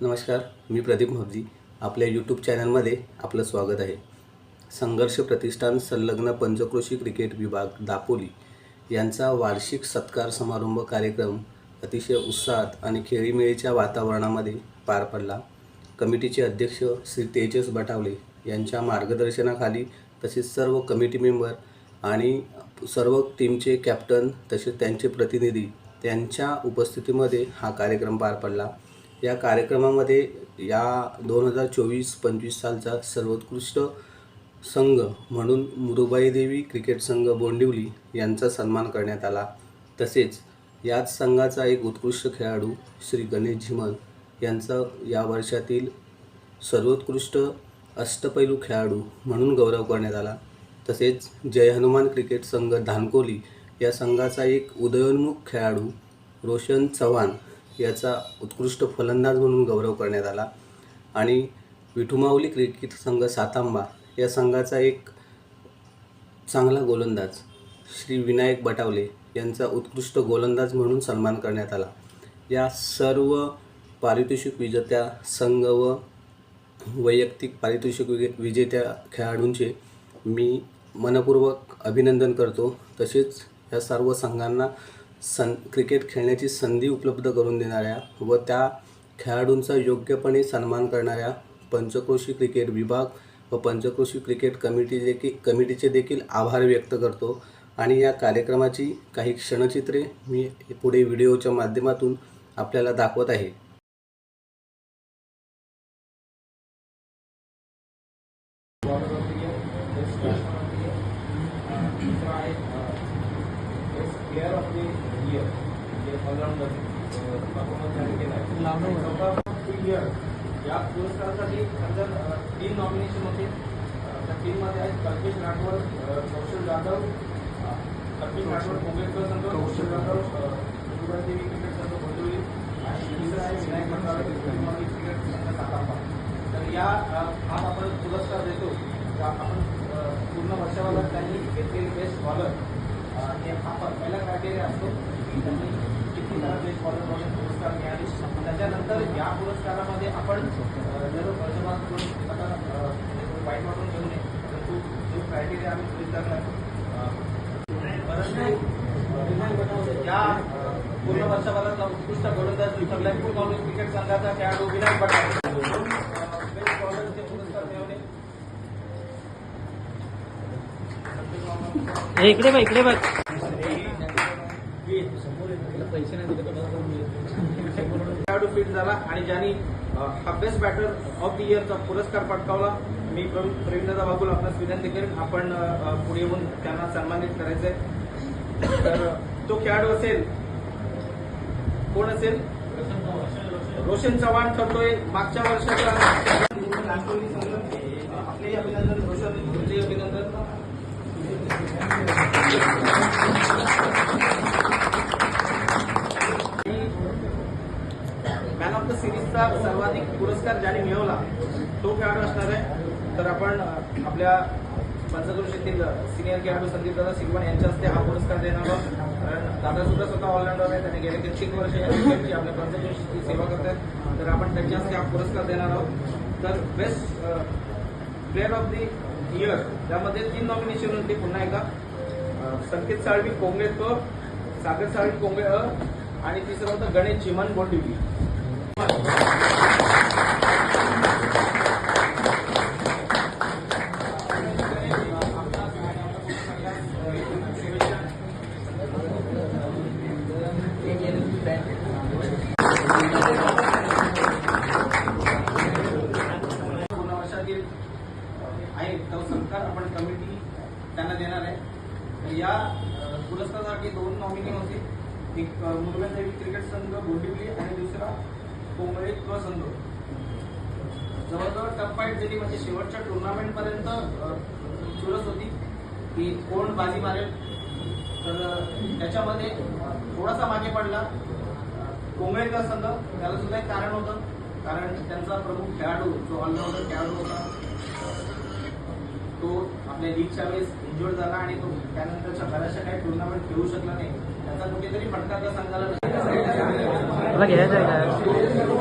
नमस्कार मी प्रदीप महबजी आपल्या यूट्यूब चॅनलमध्ये आपलं स्वागत आहे. संघर्ष प्रतिष्ठान संलग्न पंचक्रोशी क्रिकेट विभाग दापोली यांचा वार्षिक सत्कार समारंभ कार्यक्रम अतिशय उत्साहात आणि खेळीमेळीच्या वातावरणामध्ये पार पडला. कमिटीचे अध्यक्ष श्री तेजस बटावले यांच्या मार्गदर्शनाखाली तसेच सर्व कमिटी मेंबर आणि सर्व टीमचे कॅप्टन तसेच त्यांचे प्रतिनिधी त्यांच्या उपस्थितीमध्ये हा कार्यक्रम पार पडला. या कार्यक्रमामध्ये या दोन हजार चोवीस पंचवीस सालचा सर्वोत्कृष्ट संघ म्हणून मुरुबाई देवी क्रिकेट संघ बोंडिवली यांचा सन्मान करण्यात आला. तसेच याच संघाचा एक उत्कृष्ट खेळाडू श्री गणेश झिमन यांचा या वर्षातील सर्वोत्कृष्ट अष्टपैलू खेळाडू म्हणून गौरव करण्यात आला. तसेच जय हनुमान क्रिकेट संघ धानकोली या संघाचा एक उदयोन्मुख खेळाडू रोशन चव्हाण याचा उत्कृष्ट फलंदाज म्हणून गौरव करण्यात आला. आणि विठुमाऊली क्रिकेट संघ सातांबा या संघाचा एक चांगला गोलंदाज श्री विनायक बटावले यांचा उत्कृष्ट गोलंदाज म्हणून सन्मान करण्यात आला. या सर्व पारितोषिक विजेत्या संघ व वैयक्तिक पारितोषिक विजे विजेत्या खेळाडूंचे मी मनपूर्वक अभिनंदन करतो. तसेच या सर्व संघांना सं क्रिकेट खेळण्याची संधी उपलब्ध करून देणाऱ्या व त्या खेळाडूंचा योग्यपणे सन्मान करणाऱ्या पंचक्रोशी क्रिकेट विभाग व पंचक्रोशी क्रिकेट कमिटी देखील कमिटीचे देखील आभार व्यक्त करतो. आणि या कार्यक्रमाची काही क्षणचित्रे मी पुढे व्हिडिओच्या माध्यमातून आपल्याला दाखवत आहे. प्लेअर ऑफ द इयर म्हणजे ऑलराऊंडर परफॉर्मन्स त्यांनी केला आहे. चौथा इयर या पुरस्कारासाठी सध्या अ, तीन नॉमिनेशन होते. त्या टीममध्ये आहेत कल्पेश राठोड कौशल जाधव कल्पेश राठोड मुंबईकर संघ कौशल जाधव. देवी क्रिकेट संघ बोंडवली आणि दुसरं आहे विनायक मंत्रालय क्रिकेट संघ सातारा तर या हा आपण पुरस्कार देतो. आपण पूर्ण वर्षावाला त्यांनी घेतलेली बेस्ट बॉलर हा पहिला क्रायटेरिया असतो. की त्यांनी किती जण बेस्ट बॉलर म्हणून पुरस्कार मिळाले. त्याच्यानंतर या पुरस्कारामध्ये आपण जर वर्षमान करून आता वाईट वाटून घेऊ नये तर तो जो क्रायटेरिया आम्ही स्वीकारला परंतु या पूर्ण वर्षभरातला उत्कृष्ट गोलंदाज ठरलाय काँग्रेस क्रिकेट संघाचा खेळाडू विनायक पटेल. इकडे बघ इकडे बघ. खेळाडू फिट झाला आणि ज्यांनी हा बेस्ट बॅटर ऑफ द इयरचा पुरस्कार पटकावला मी प्रवीण प्रवीणदा बाबूल आपणास विनंती करेन आपण पुढे येऊन त्यांना सन्मानित करायचंय. तर तो खेळाडू असेल कोण असेल? रोशन चव्हाण ठरतोय. मागच्या वर्षाचा आपले अभिनंदन रोशन तुमचे अभिनंदन. मॅन ऑफ द सिरीजचा सर्वाधिक पुरस्कार ज्याने मिळवला तो खेळाडू असणार आहे. तर आपण आपल्या आपल्या पंचक्रोशीतील सिनियर खेळाडू संदीप दादा सिगवण यांच्या हस्ते हा पुरस्कार देणार आहोत. कारण दादा सुद्धा स्वतः ऑलराऊंडर आहे. त्याने गेले कित्येक वर्ष या क्रिकेटची आपल्या पंचक्रोशीची सेवा करत आहेत. तर आपण त्यांच्या हस्ते हा पुरस्कार देणार आहोत. तर best player of the year त्यामध्ये तीन नॉमिनेशन होते पुन्हा एकदा. संकेत साळवी कोंगळे क सागर साळवी कोंगळे अ आणि तिसरं होतं गणेश चिमन बोंडिवली आहे तो सत्कार आपण कमिटी त्यांना देणार आहे. या पुरस्कारासाठी दोन नॉमिनी होते. एक अ, एक क्रिकेट संघ बोंडिवली आणि दुसरा कोंबळे क संघ. जवळजवळ टप फाईट झाली म्हणजे शेवटच्या टुर्नामेंटपर्यंत चुरस होती. की कोण बाजी मारेल? तर त्याच्यामध्ये थोडासा मागे पडला अ, कोंबळेकर संघ. त्याला सुद्धा एक कारण होतं. कारण त्यांचा प्रमुख खेळाडू जो ऑलराऊंडर खेळाडू होता तो आपल्या लीगच्या वेळेस इंजुर्ड झाला आणि तो त्यानंतरच्या बऱ्याचशा काही टुर्नामेंट खेळू शकला नाही. त्याचा कुठेतरी फटका संघाला तुला घ्यायचं आहे का